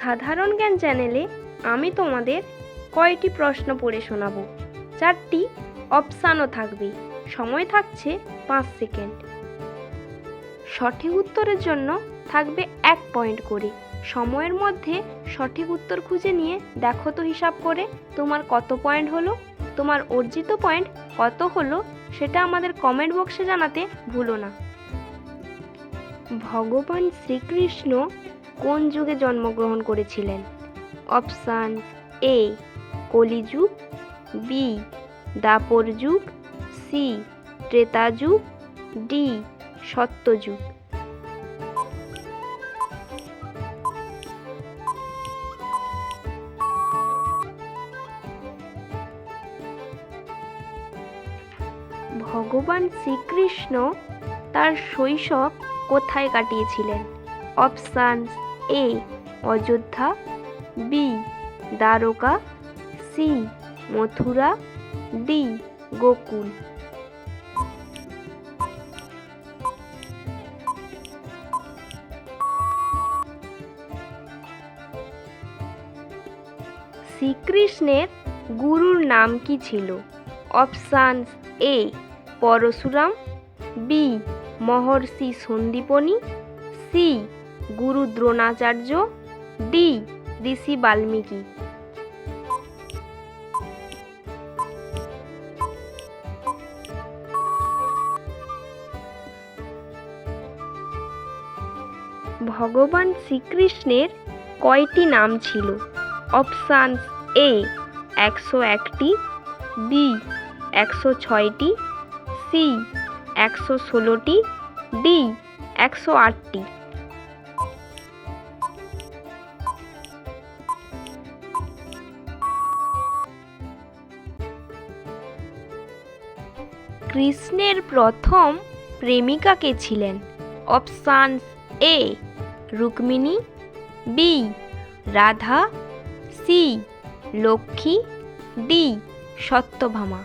সাধারণ জ্ঞান চ্যানেলে আমি তোমাদের কয়টি প্রশ্ন পড়ে শোনাবো। চারটি অপশানও থাকবে। সময় থাকছে পাঁচ সেকেন্ড। সঠিক উত্তরের জন্য থাকবে এক পয়েন্ট করে। সময়ের মধ্যে সঠিক উত্তর খুঁজে নিয়ে দেখো তো হিসাব করে তোমার কত পয়েন্ট হলো, তোমার অর্জিত পয়েন্ট কত হলো, সেটা আমাদের কমেন্ট বক্সে জানাতে ভুলো না। ভগবান শ্রীকৃষ্ণ কোন যুগে জন্মগ্রহণ করেছিলেন? Option A, Kaliyuga, B, Dwapar যুগ, সি ত্রেতা যুগ ডি, সত্যযুগ। ভগবান শ্রীকৃষ্ণ তার শৈশব কোথায় কাটিয়েছিলেন? Option A, Ayodhya, B, Dwarka, C, Mathura, D, Gokul. শ্রীকৃষ্ণের গুরুর নাম কি ছিল? Option A, Parshuram, B, Maharshi Sandipani, C Guru Dronacharya D ঋষি বাল্মীকি। ভগবান শ্রীকৃষ্ণের কয়টি নাম ছিল? অপশান এ একশো একটি, বি একশো ছয়টি, সি একশো ষোলোটি, ডি একশো আটটি। কৃষ্ণের প্রথম প্রেমিকা কে ছিলেন। Option A, Rukmini, B, Radha, C, Lakshmi, D, Satyabhama.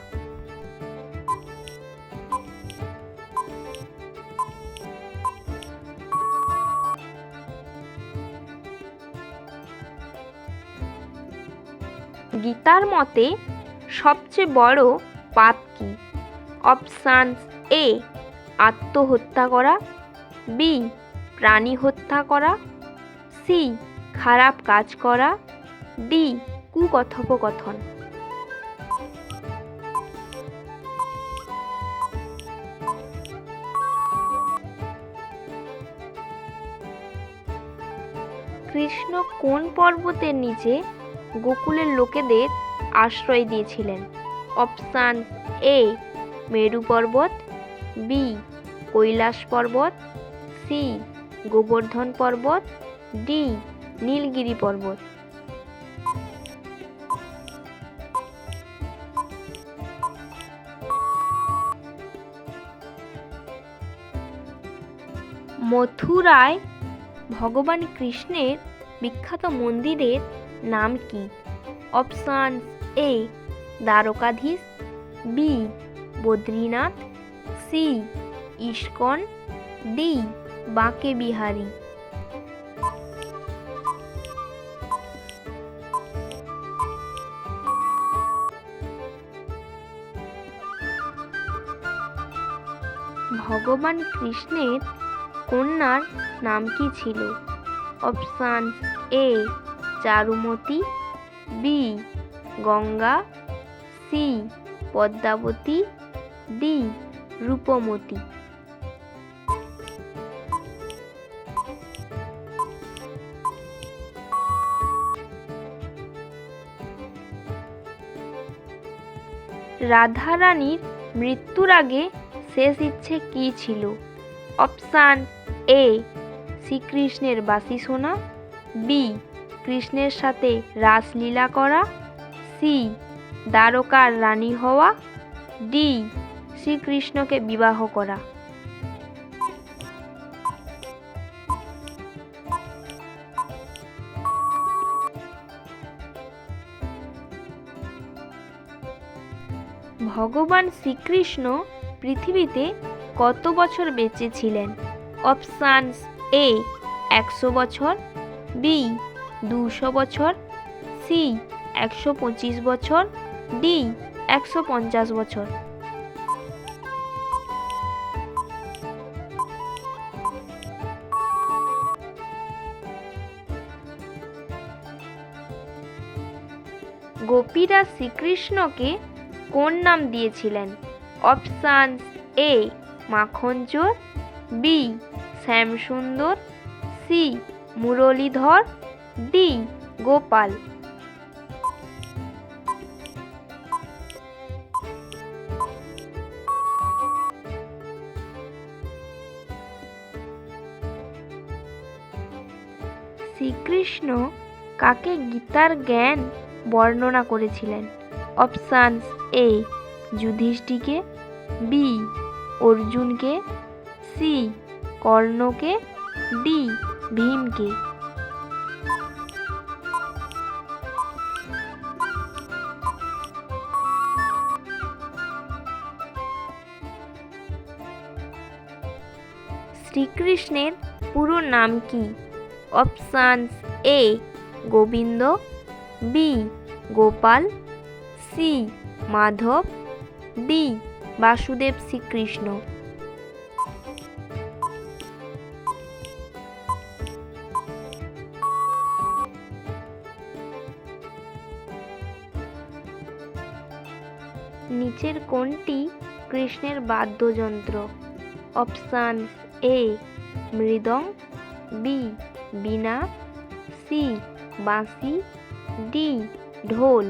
গীতার মতে সবচেয়ে বড় পাপ কি? অপশান এ, আত্মহত্যা করা, বি, প্রাণী হত্যা করা, সি, খারাপ কাজ করা, ডি, কুকথোপকথন। কৃষ্ণ কোন পর্বতের নিচে গোকুলের লোকেদের আশ্রয় দিয়েছিলেন? অপশান এ মেরু পর্বত বি কৈলাস পর্বত সি গোবর্ধন পর্বত ডি নীলগিরি পর্বত। মথুরায় ভগবান কৃষ্ণের বিখ্যাত মন্দিরের নাম কি? Option A Dwarkadhish B Badrinath, C. ISKCON, D. Banke Bihari ভগবান কৃষ্ণের কন্যার নাম কি ছিল? Option A, Charumati, B, Ganga, C, Padmavati D Roopmati. রাধারানীর মৃত্যুর আগে শেষ ইচ্ছে কি ছিল? অপশান এ, শ্রীকৃষ্ণের বাসি শোনা বি, কৃষ্ণের সাথে রাসলীলা করা, সি, দ্বারকার রানী হওয়া, ডি শ্রীকৃষ্ণকে বিবাহ করা। ভগবান শ্রীকৃষ্ণ পৃথিবীতে কত বছর বেঁচে ছিলেন? অপশানস এ, একশো বছর, বি, দুশো বছর, সি, একশো পঁচিশ বছর, ডি, একশো পঞ্চাশ বছর। গোপীরা শ্রীকৃষ্ণকে কোন নাম দিয়েছিলেন? Option A Makhanchor B, Shyamsundar, C, Muralidhar, D, Gopal. Shri Krishna কাকে গীতার জ্ঞান বর্ণনা করেছিলেন। অপশানস এ যুধিষ্ঠিকে বি, অর্জুনকে, সি, কর্ণকে, ডি, ভীমকে। শ্রীকৃষ্ণের পুরো নাম কি? Options A, Govinda B, Gopal, C, Madhav, D, Vasudev Shri Krishna. নিচের কোনটি কৃষ্ণের বাদ্যযন্ত্র। Option A, মৃদং, B veena C, বাঁশি ডি ঢোল